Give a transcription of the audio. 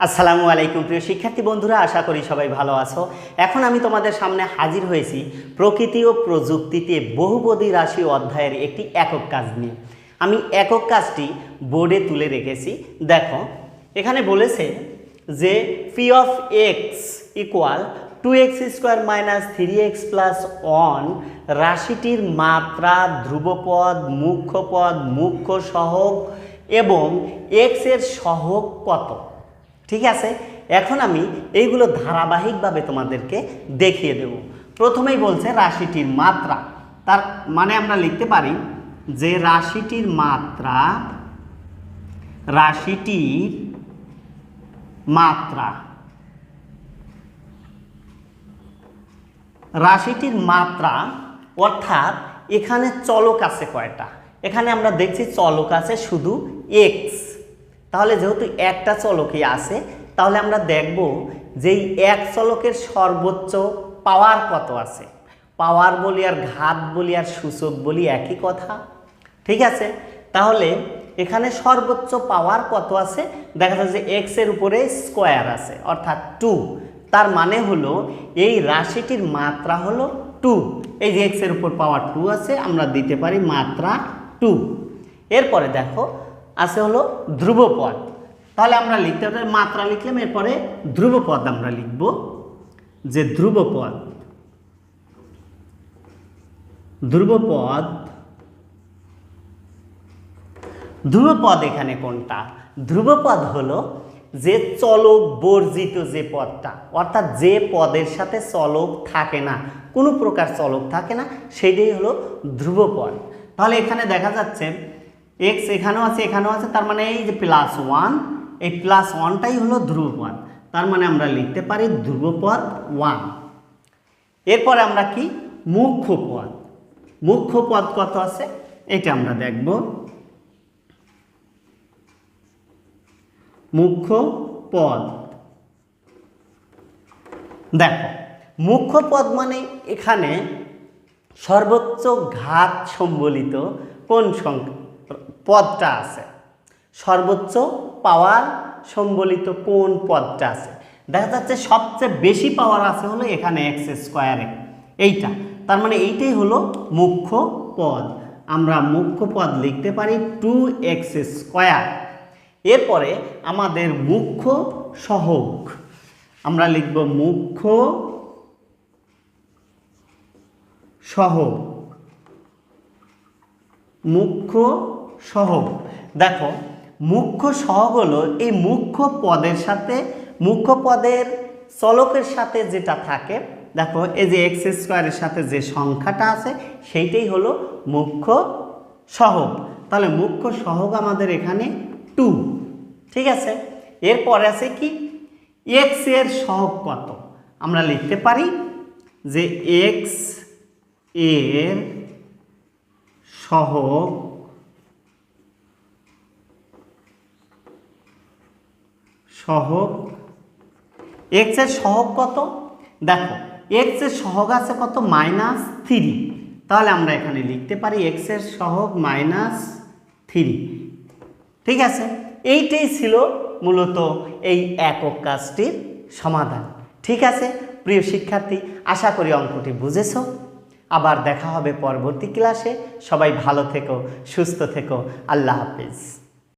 আসসালামু আলাইকুম প্রিয় শিক্ষার্থী বন্ধুরা, আশা করি সবাই ভালো আছো। এখন আমি তোমাদের সামনে হাজির হয়েছি প্রকৃতি ও প্রযুক্তিতে বহুপদী রাশি অধ্যায়ের একটি একক কাজ নিয়ে। আমি একক কাজটি বোর্ডে তুলে রেখেছি। দেখো, এখানে বলেছে যে P of X equal to X square minus three X plus one রাশিটির মাত্রা, ধ্রুবপদ মুখ্য পদ মুখ্য সহগ এবং এক্সের সহগ কত? ঠিক আছে? এখন আমি এইগুলো ধারাবাহিকভাবে তোমাদেরকে দেখিয়ে দেব। প্রথমেই বলছে রাশিটির মাত্রা। তার মানে আমরা লিখতে পারি যে রাশিটির মাত্রা রাশিটির মাত্রা। রাশিটির মাত্রা অর্থাৎ এখানে চলক আছে কয়টা? এখানে আমরা দেখছি চলক আছে শুধু এক্স তাহলে যেহেতু একটা চলকই আছে, তাহলে আমরা দেখব যে এক চলকের সর্বোচ্চ পাওয়ার কত আছে। পাওয়ার বলি আর ঘাত বলি আর সূচক বলি একই কথা। ঠিক আছে? তাহলে এখানে সর্বোচ্চ পাওয়ার কত আছে? দেখা যাচ্ছে যে এক্সের উপরে স্কোয়ার আছে, অর্থাৎ টু তার মানে হলো এই রাশিটির মাত্রা হলো টু এই যে এক্সের উপর পাওয়ার টু আছে, আমরা দিতে পারি মাত্রা টু এরপরে দেখো আছে হলো ধ্রুবপদ। তাহলে আমরা লিখতে পারি মাত্রা লিখলাম, এরপরে ধ্রুবপদ আমরা লিখব। যে ধ্রুবপদ ধ্রুবপদ ধ্রুবপদ এখানে কোনটা? ধ্রুবপদ হলো যে চলক বর্জিত যে পদটা, অর্থাৎ যে পদের সাথে চলক থাকে না, কোনো প্রকার চলক থাকে না, সেটাই হলো ধ্রুবপদ। তাহলে এখানে দেখা যাচ্ছে এক্স এখানেও আছে এখানেও আছে, তার মানে এই যে প্লাস ওয়ান এই প্লাস ওয়ানটাই হলো ধ্রুবপদ। তার মানে আমরা লিখতে পারি ধ্রুবপদ ওয়ান এরপরে আমরা কি? মুখ্য পদ মুখ্য পদ কত আছে? এটা আমরা দেখব। মুখ্য পদ দেখো মুখ্য পদ মানে এখানে সর্বোচ্চ ঘাত সম্বলিত কোন সংখ্যা? পদটা আছে। সর্বোচ্চ পাওয়ার সম্বলিত কোন পদটা আছে? দেখা যাচ্ছে সবচেয়ে বেশি পাওয়ার আছে হলো এখানে এক্স স্কোয়ারে এইটা। তার মানে এইটাই হলো মুখ্য পদ। আমরা মুখ্য পদ লিখতে পারি টু এক্স স্কোয়ার এরপরে আমাদের মুখ্য সহগ। আমরা লিখব মুখ্য সহগ। মুখ্য সহগ দেখো, মুখ্য সহগ হলো এই মুখ্য পদের সাথে, মুখ্য পদের চলকের সাথে যেটা থাকে, দেখো, এই যে এক্স স্কোয়ারের সাথে যে সংখ্যাটা আছে, সেইটাই হলো মুখ্য সহগ তাহলে মুখ্য সহগ আমাদের এখানে টু, ঠিক আছে? এরপরে আছে কি? এক্সের সহগ কত? আমরা লিখতে পারি যে এক্সের সহগ সহগ এক্সের সহগ কত? দেখো এক্সের সহগ আছে কত? মাইনাস থ্রি তাহলে আমরা এখানে লিখতে পারি এক্সের সহগ মাইনাস থ্রি ঠিক আছে? এইটাই ছিল মূলত এই একক কাজটির সমাধান। ঠিক আছে? প্রিয় শিক্ষার্থী, আশা করি অঙ্কটি বুঝেছ। আবার দেখা হবে পরবর্তী ক্লাসে। সবাই ভালো থেকো, সুস্থ থেকো। আল্লাহ হাফিজ।